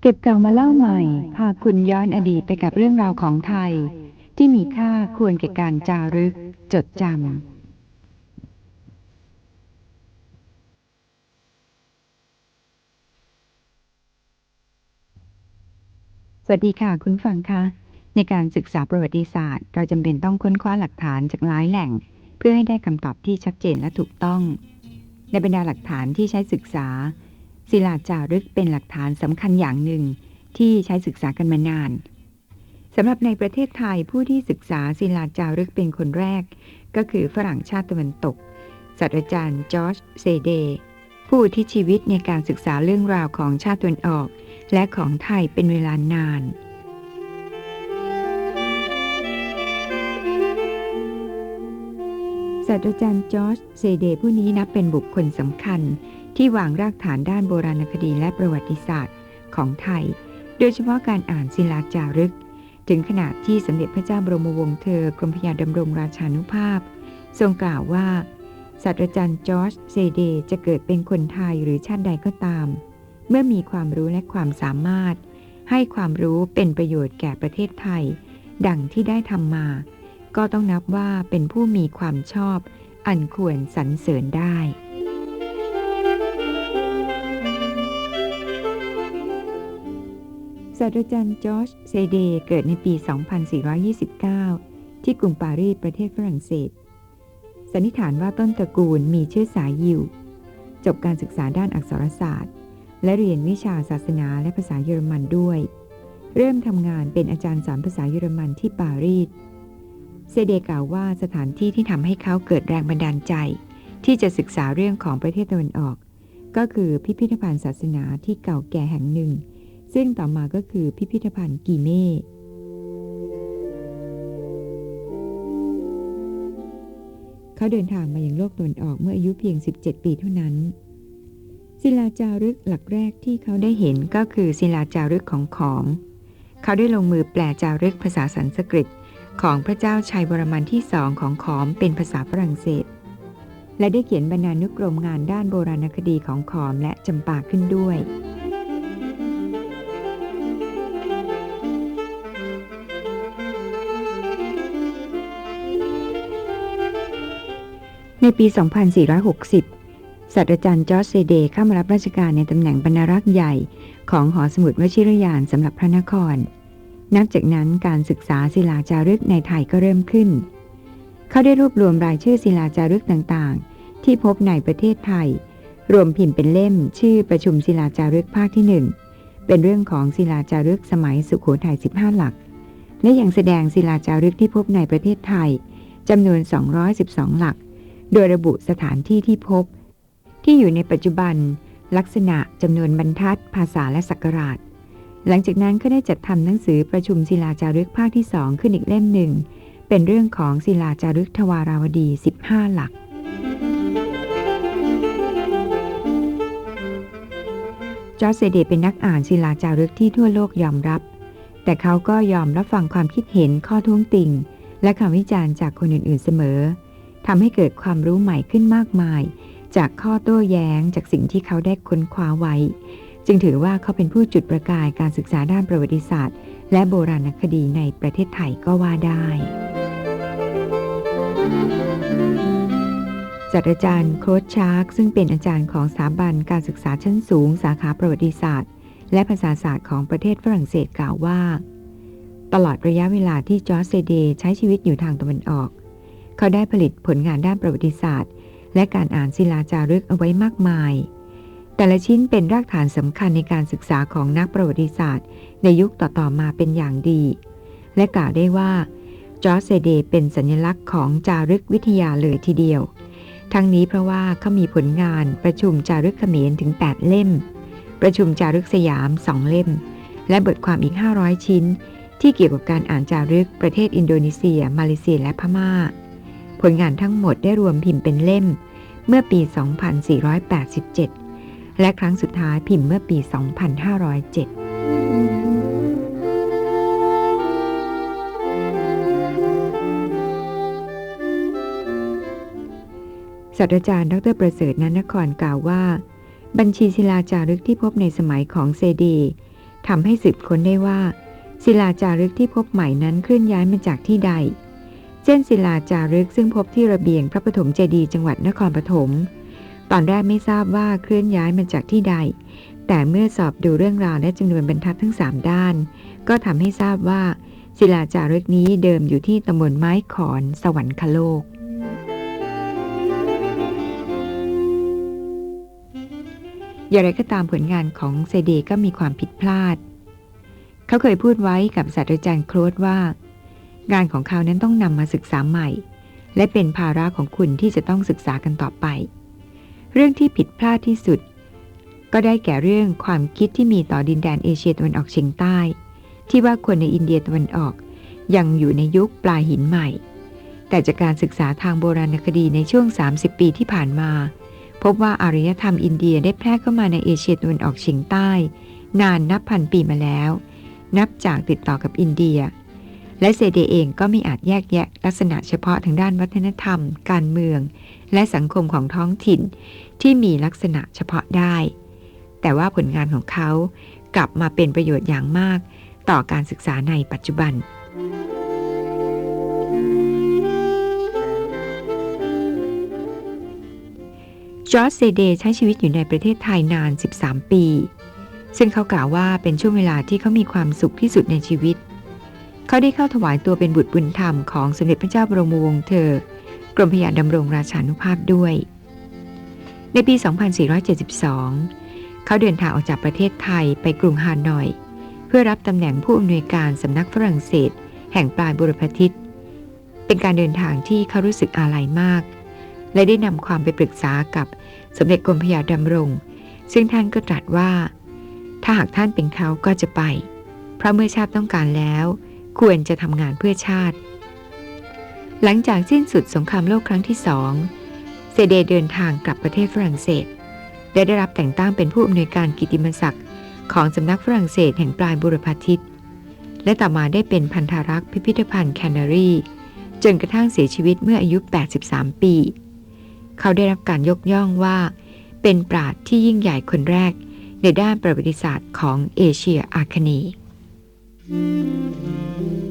เก็บเก่ามาเล่าใหม่ พาคุณย้อนอดีตไปกับเรื่องราวของไทย ที่มีค่าควรแก่การจารึก จดจำสวัสดีค่ะคุณฟังคะในการศึกษาประวัติศาสตร์ เราจำเป็นต้องค้นคว้าหลักฐานจากหลายแหล่ง เพื่อให้ได้คำตอบที่ชัดเจนและถูกต้อง ในบรรดาหลักฐานที่ใช้ศึกษา ศิลาจารึกเป็นหลักฐานสำคัญอย่างหนึ่งที่ใช้ศึกษากันมานานสำหรับในประเทศไทยผู้ที่ศึกษาศิลาจารึกเป็นคนแรก ก็คือฝรั่งชาติตะวันตกศาสตราจารย์จอร์จเซเดผู้ที่ชีวิตในการศึกษาเรื่องราวของชาติตะวันออก และของไทยเป็นเวลานานศาสตราจารย์จอร์จเซเดผู้นี้นับเป็นบุคคลสำคัญ ที่วางรากฐานด้านโบราณคดีและประวัติศาสตร์ของไทย โดยเฉพาะการอ่านศิลาจารึก ถึงขนาดที่สมเด็จพระเจ้าบรมวงศ์เธอกรมพระยาดำรงราชานุภาพ ทรงกล่าวว่าศาสตราจารย์จอร์จเซเดจะเกิดเป็นคนไทยหรือชาติใดก็ตาม เมื่อมีความรู้และความสามารถ ให้ความรู้เป็นประโยชน์แก่ประเทศไทย ดังที่ได้ทำมา ก็ต้องนับว่าเป็นผู้มีความชอบ อันควรสรรเสริญได้ ศาสตราจารย์จอร์จเซเดเกิดในปี 2429 ที่กรุงปารีสประเทศฝรั่งเศส สันนิษฐานว่าต้นตระกูลมีเชื้อสายยิว จบการศึกษาด้านอักษรศาสตร์ และเรียนวิชาศาสนาและภาษาเยอรมันด้วย เริ่มทำงานเป็นอาจารย์สอนภาษาเยอรมันที่ปารีส เซเดกล่าวว่าสถานที่ที่ทำให้เขาเกิดแรงบันดาลใจ ที่จะศึกษาเรื่องของประเทศตะวันออก ก็คือพิพิธภัณฑ์ศาสนาที่เก่าแก่แห่งหนึ่ง ซึ่งต่อมาก็คือพิพิธภัณฑ์กีเม่เขาเดินทางมาอย่างโลกตะวันออกเมื่ออายุเพียง 17 ปีเท่านั้น ศิลาจารึกหลักแรกที่เขาได้เห็นก็คือศิลาจารึกของขอม เขาได้ลงมือแปลจารึกภาษาสันสกฤตของพระเจ้าชัยวรมันที่สองของขอมเป็นภาษาฝรั่งเศส และได้เขียนบรรณานุกรมงานด้านโบราณคดีของขอมและจำปาขึ้นด้วย ในปี 2460 ศาสตราจารย์จอร์จเซเดเข้ามารับราชการในตำแหน่งบรรณารักษ์ใหญ่ของหอสมุดวชิรยานสำหรับพระนคร นับจากนั้นการศึกษาศิลาจารึกในไทยก็เริ่มขึ้น เขาได้รวบรวมรายชื่อศิลาจารึกต่างๆ ที่พบในประเทศไทย รวมพิมพ์เป็นเล่มชื่อประชุมศิลาจารึกภาคที่หนึ่งเป็นเรื่องของศิลาจารึกสมัยสุขโขทัย 15 หลัก และยังแสดงศิลาจารึกที่พบในประเทศไทยจำนวน 212 หลัก โดยระบุสถานที่ที่พบ ที่อยู่ในปัจจุบัน ลักษณะจำนวนบรรทัด ภาษาและศักราช หลังจากนั้นก็ได้จัดทำหนังสือประชุมศิลาจารึกภาคที่สองขึ้นอีกเล่มหนึ่ง เป็นเรื่องของศิลาจารึกทวาราวดี 15 หลักจอร์จเซเดเป็นนักอ่านศิลาจารึกที่ทั่วโลกยอมรับ แต่เขาก็ยอมรับฟังความคิดเห็นข้อท้วงติงและคำวิจารณ์จากคนอื่นๆเสมอ ทำให้เกิดความรู้ใหม่ขึ้นมากมาย จากข้อโต้แย้งจากสิ่งที่เขาได้ค้นคว้าไว้ จึงถือว่าเขาเป็นผู้จุดประกายการศึกษาด้านประวัติศาสตร์ และโบราณคดีในประเทศไทยก็ว่าได้ศาสตราจารย์โครชชาร์กซึ่งเป็นอาจารย์ของสถาบันการศึกษาชั้นสูง สาขาประวัติศาสตร์ และภาษาศาสตร์ของประเทศฝรั่งเศสกล่าวว่า ตลอดระยะเวลาที่จอร์จเซเดใช้ชีวิตอยู่ทางตะวันออก เขาได้ผลิตผลงานด้านประวัติศาสตร์ และการอ่านศิลาจารึกเอาไว้มากมาย แต่ละชิ้นเป็นรากฐานสำคัญในการศึกษาของนักประวัติศาสตร์ ในยุคต่อๆมาเป็นอย่างดี และกล่าวได้ว่าจอร์จเซเดเป็นสัญลักษณ์ของจารึกวิทยาเลยทีเดียว ทั้งนี้เพราะว่าเขามีผลงานประชุมจารึกเขมรถึง 8 เล่ม ประชุมจารึกสยาม 2 เล่ม และบทความอีก 500 ชิ้น ที่เกี่ยวกับการอ่านจารึกประเทศอินโดนีเซีย มาเลเซียและพม่า ลงานทั้งหมดได้รวมพิมพ์เป็นเล่มเมื่อปี 2487 และครั้งสุดท้ายพิมพ์เมื่อปี 2507ศาสตราจารย์ดรประเสริฐนันนครกล่าวว่า บัญชีศิลาจารึกที่พบในสมัยของเซดีททำให้สืบค้นได้ว่า ศิลาจารึกที่พบใหม่นั้นเคลื่อนย้ายมาจากที่ใด เช่นศิลาจารึกซึ่งพบที่ระเบียงพระปฐมเจดีย์จังหวัดนครปฐม ตอนแรกไม่ทราบว่าเคลื่อนย้ายมาจากที่ใด แต่เมื่อสอบดูเรื่องราวและจำนวนบรรทัดทั้งสามด้าน ก็ทำให้ทราบว่า ศิลาจารึกนี้เดิมอยู่ที่ตำบลไม้ขอนสวรรคโลก อย่างไรก็ตามผลงานของเซเดก็มีความผิดพลาด เขาเคยพูดไว้กับศาสตราจารย์โครดว่า งานของเขานั้นต้องนำมาศึกษาใหม่ และเป็นภาระของคุณที่จะต้องศึกษากันต่อไป เรื่องที่ผิดพลาดที่สุด ก็ได้แก่เรื่องความคิดที่มีต่อดินแดนเอเชียตะวันออกเฉียงใต้ ที่ว่าคนในอินเดียตะวันออก ยังอยู่ในยุคปลายหินใหม่ แต่จากการศึกษาทางโบราณคดีในช่วง 30 ปีที่ผ่านมา พบว่าอารยธรรมอินเดียได้แพร่เข้ามาในเอเชียตะวันออกเฉียงใต้ นานนับพันปีมาแล้ว นับจากติดต่อกับอินเดีย และเซเดเองก็ไม่อาจแยกแยะลักษณะเฉพาะทางด้านวัฒนธรรม การเมือง และสังคมของท้องถิ่น ที่มีลักษณะเฉพาะได้ แต่ว่าผลงานของเขากลับมาเป็นประโยชน์อย่างมาก ต่อการศึกษาในปัจจุบัน จอร์จเซเดใช้ชีวิตอยู่ในประเทศไทยนาน 13 ปี ซึ่งเขากล่าวว่าเป็นช่วงเวลาที่เขามีความสุขที่สุดในชีวิต เขาได้เข้าถวายตัวเป็นบุตรบุญธรรมของสมเด็จพระเจ้าบรมวงศ์เธอ กรมพระยาดำรงราชานุภาพด้วย ในปี 2472 เขาเดินทางออกจากประเทศไทยไปกรุงฮานอย เพื่อรับตำแหน่งผู้อำนวยการสำนักฝรั่งเศส แห่งปลายบุรพทิศเป็นการเดินทางที่เขารู้สึกอาลัยมาก และได้นำความไปปรึกษากับสมเด็จกรมพระยาดำรง ซึ่งท่านก็ตรัสว่า ถ้าหากท่านเป็นเขาก็จะไป เพราะเมื่อชาติต้องการแล้ว ควรจะทำงานเพื่อชาติ หลังจากสิ้นสุดสงครามโลกครั้งที่สองเซเดเดินทางกลับประเทศฝรั่งเศสและได้รับแต่งตั้งเป็นผู้อำนวยการกิตติมศักดิ์ของสำนักฝรั่งเศสแห่งปลายบุรพาทิศและต่อมาได้เป็นพันธารักษ์พิพิธภัณฑ์แคนารีจนกระทั่งเสียชีวิตเมื่ออายุ 83 ปี เขาได้รับการยกย่องว่า เป็นปราชญ์ที่ยิ่งใหญ่คนแรกในด้านประวัติศาสตร์ของเอเชียอาคเนย์ Música